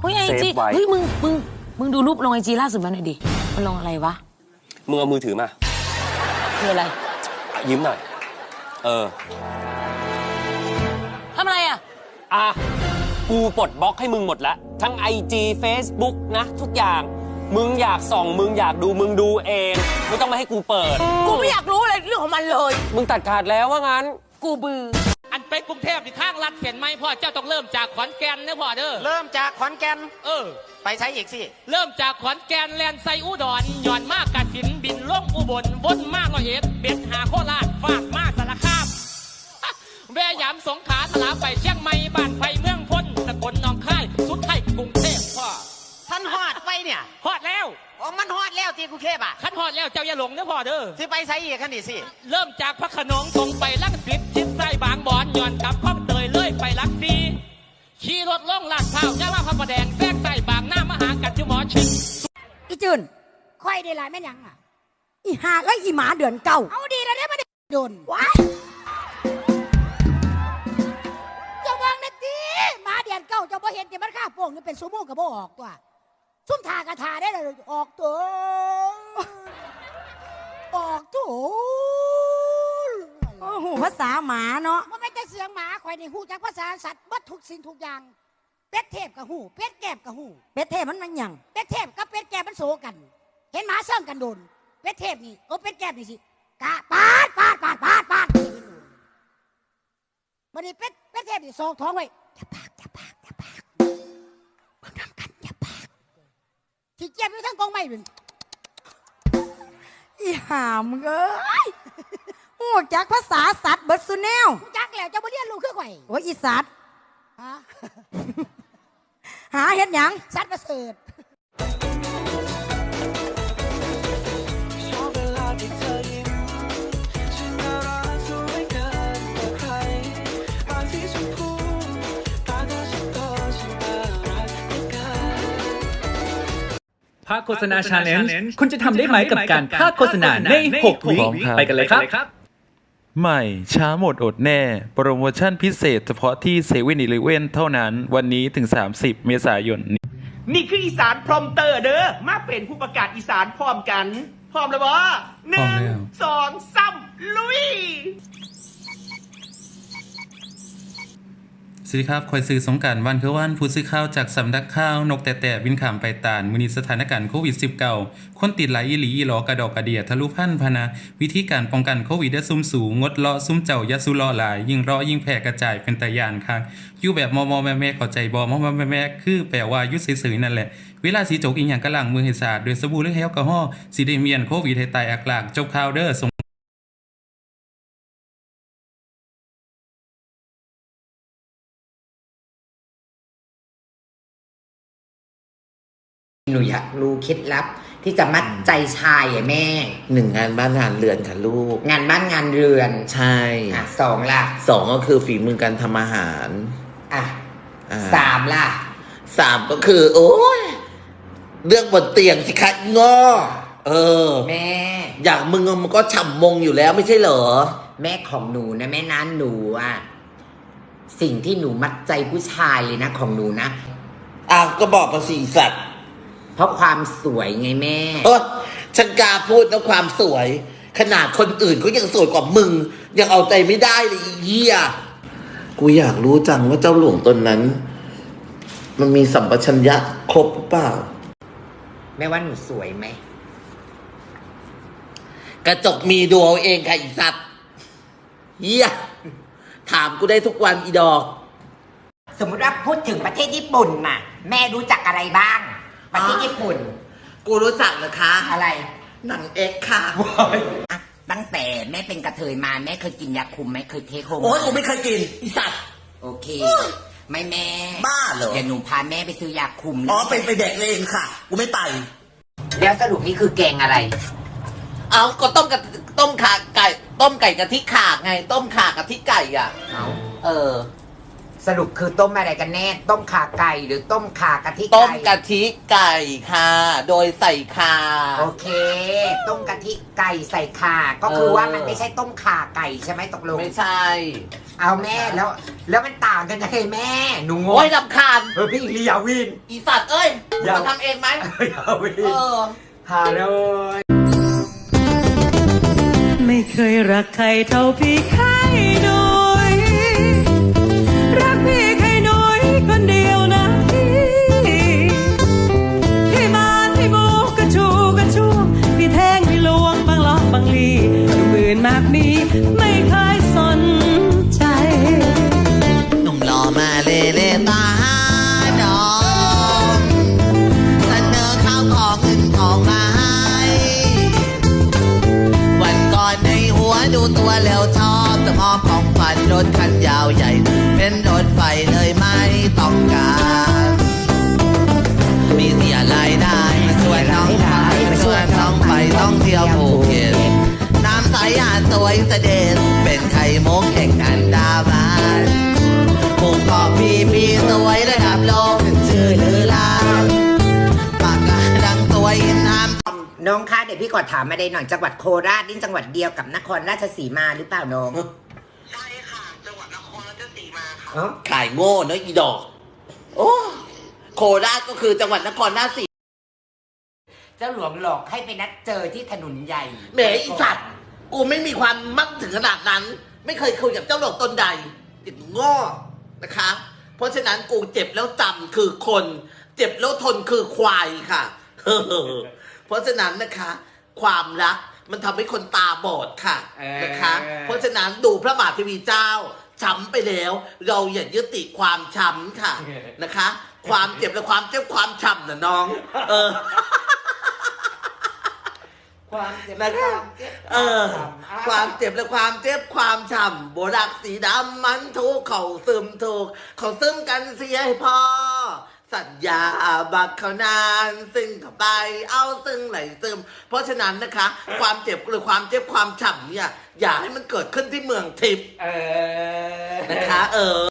เฮ้ยไอเซจีฟไว้ เฮ้ยมึงมึงมึงดูรูปลงไอจีล่าสุดมาหน่อยดิมันลงอะไรวะมึงเอามือถือมาคืออะไรอะยิ้มหน่อย เออ ทำอะไรอะอะ กูปลดบล็อกให้มึงหมดแล้ว ทั้ง IG Facebook นะ ทุกอย่าง มึงอยากส่อง มึงอยากดูมึงดูเอง ไม่ต้องมาให้กูเปิด กูไม่อยากรู้อะไรเรื่องของมันเลย มึงตัดขาดแล้วว่างั้น กูเบืออันไป กรุงเทพนี่ทางลัดเส้นไหมพ่อเจ้าต้องเริ่มจากขอนแก่นนะพ่อเด้อเริ่มจากขอนแก่นเออ ไปใช้อีกสิ เริ่มจากขอนแก่นแลนไซอุดรหย่อนมากกาสินบินล่งอุบลวนมากร้อยเอ็ดเบ็ดหาโคราชฟาดมากสารคามแวะยามสงขลาตลาดไปเชียงใหม่บ้านไฟเมืองพ้นสกลหนองคายสุดท้ายกรุงเทพพ่อ ท่านฮอดไปเนี่ยฮอดแล้วอ๋อมันฮอดแล้วที่กรุงเทพอะ คันฮอดแล้วเจ้าอย่าหลงนะพ่อเด้อ ที่ไปใช้อีกคันนี้สิ เริ่มจากพระโขนงตรงไปลักสิตชิดไส้บางบอนหย่อนกลับข้องเตยเลยไปลักซีขี่รถล่องลาดเท้าย่าว่าพระประแดงแทรกใส่บางหน้ามหากัจจุหมอชิดอีจืนค่อยได้หลายแม่นยังอะ อีหาก็อีหมาเดือนเก่าเอาดีแล้วเนี่ยมาได้โดนว้ายเจ้าเบิ่งนะตีหมาเดือนเก่าเจ้าบ่เห็นที่มันข้าโป่งนี่เป็นซูโม่กับบ่ออกตัว ซุ่มทากระทาได้เลยออกตัวออกตัวโอ้โหภาษาหมาเนาะมันไม่แต่เสียงหมาข่อยในหูจากภาษาสัตว์เบัดทุกสิ่งทุกอย่าง เป็ดเทพกับหูเป็ดแกบกับหูเป็ดเทพมันมันหยังเป็ดเทพกับเป็ดแกบมันโซกัน เห็นหมาเสื่องกันโดน เป็ดเทพนี่โอ้เป็ดแกบนี่สิกะปาดปาดปาดปาดปาดมันนี่เป็ดเป็ดเทพนี่โซกท้องไว้ ที่เจ็บอยู่ทั้งกองไม้เป็นอีหามงเอ้ยหูจักภาษาสัตว์เบิดสุแนวกูจักแล้วเจ้าบ่เรียนรู้คือข่อยโอ้ยอีสัตว์ฮะหาเฮ็ดหยังสัตว์ประเสริฐ ภาคโฆษณาชาเลนจ์คุณจะทำได้ไหมกับการภาคโฆษณาใน 6 วิพร้อมครับไปกันเลยครับ ใหม่ช้าหมดอดแน่ โปรโมชั่นพิเศษเฉพาะที่เซเว่นอีเลเว่นเท่านั้น วันนี้ถึง 30 เมษายนนี่คืออีสานพรอมเตอร์เด้อมาเป็นผู้ประกาศอีสานพร้อมกัน พร้อมแล้วบ่หนึ่งสองสามลุย สวัสดีครับคอยซื้อสงการวันคือวันผู้ซื้อข้าวจากสำนักข้าวนกแต่แต่บินขามไปตานมือนีสถานการณ์โควิด -19 คนติดหลายอีหลีอีหลอกระดอกกระเดียทะลุพันพนะวิธีการป้องกันโควิดได้ซุ่มสูงงดเลาะซุ่มเจ้ายาสุเลาะหลาย ยิ่งเลาะยิ่งแพร่กระจายเป็นตายานครับอยู่แบบมอมอแม่แม่เข้าใจบอมอมอแม่แม่คือแปลว่ายุซื่อนั่นแหละเวลาสีจกอีหยังกระลังมือให้สะอาดด้วยสบู่หรือแอลกอฮอล์สีดเมียนโควิดให้ตายอักลากจบข่าวเด้อ หนูอยากรู้เคล็ดลับ ที่จะมัดใจชายอะแม่ หนึ่งงานบ้านงานเรือนค่ะลูก งานบ้านงานเรือนใช่อะสองล่ะสองก็คือฝีมือการทำอาหารอะอ่สามล่ะ สามก็คือ โอ้ยเรื่องบนเตียงสิคะง้อเออ แม่ อย่างมึงมันก็ฉ่ำมงอยู่แล้วไม่ใช่เหรอ แม่ของหนูนะแม่นั้นหนูอะสิ่งที่หนูมัดใจผู้ชายเลยนะของหนูนะอะก็บอกมาสี่สัตว์เพ ราะความสวยไงแม่ เออฉันกล้าพูดนะความสวย ขนาดคนอื่นเขายังสวยกว่ามึง ยังเอาใจไม่ได้เลยอีเหี้ยกูอยากรู้จังว่าเจ้าหลวงตนนั้น มันมีสัมปชัญญะครบหรือเปล่า แม่ว่าหนูสวยไหม กระจกมีดูเอาเองค่ะอีสัตว์เฮียถามกูได้ทุกวันอีดอก สมมติว่าพูดถึงประเทศญี่ปุ่นน่ะ แม่รู้จักอะไรบ้าง ประเทศญี่ปุ่น กูรู้จักนะคะ อะไร หนังเอ็กซ์ค่ะอะ ตั้งแต่แม่เป็นกระเทยมาแม่เคยกินยาคุมไหมเคยเทคโฮมโอ้ยกูไม่เคยกินอีสัตว์ โอเค ไม่แม่บ้าเหรอ เดี๋ยวหนูพาแม่ไปซื้อยาคุมอ๋อเป็นไปเด็กเองค่ะ กูไม่ไป แล้วสรุปนี่คือแกงอะไร เอาก็ต้มกะต้มขาไก่ ต้มไก่กะทิขาไง ต้มขากะทิไก่อะ เอาเออ สรุปคือต้มอะไรกันแน่ ต้มขาไก่หรือต้มขากะทิไก่ต้มกะทิไก่ค่ะ โดยใส่ขาโอเค ต้มกะทิไก่ใส่ข่าก็คือเออ ว่ามันไม่ใช่ต้มข่าไก่ใช่ไหมตกลงไม่ใช่เอาแม่แล้ว แล้วมันต่างกันยังไงแม่ หนูงงโอ้ยลำคาญเออพี่ลียาวิน อีสัตว์เอ้ยมึงอย่ามาทำเองไหมยาวินเออหาเลย ไม่เคยรักใครเท่าพี่ไข่น้อ กขึ้นชื่อลือลาปากกาดังสวยน้ำน้องคะเดี๋ยวพี่ขอถามมาได้หน่อยจังหวัดโคราชนี่จังหวัดเดียวกับนครราชสีมาหรือเปล่าน้องเอ้าขายโง่เนอะอีดอก โอ้โคราชก็คือจังหวัดนครราชสีเจ้าหลวงหลอกให้ไปนัดเจอที่ถนนใหญ่แหมอีสัตว์กูไม่มีความมั่งถึงขนาดนั้น ไม่เคยคุยกับเจ้าหลอกตนใดติดโง่นะคะ เพราะฉะนั้นกูเจ็บแล้วจำคือคน เจ็บแล้วทนคือควายค่ะเพราะฉะนั้นนะคะ ความรักมันทำให้คนตาบอดค่ะนะคะ เพราะฉะนั้นดูพระมหาเทีวีเจ้าช้ำไปแล้ว เราอย่ายึดติดความช้ำค่ะ นะคะ ความเจ็บและความเจ็บความช้ำนะน้อง เออ ความเจ็บนะคะเออ ความเจ็บและความเจ็บความช้ำโบรักสีดำมันทุกข์เขาซึมถูกเขาซึมกันเสียให้พอสัญญาบักเขานานซึ่งเข้าไปเอาซึ่งไหลซึม เพราะฉะนั้นนะคะ ความเจ็บหรือความเจ็บความฉ่ำเนี่ย อย่าให้มันเกิดขึ้นที่เมืองทิพย์นะคะ เออ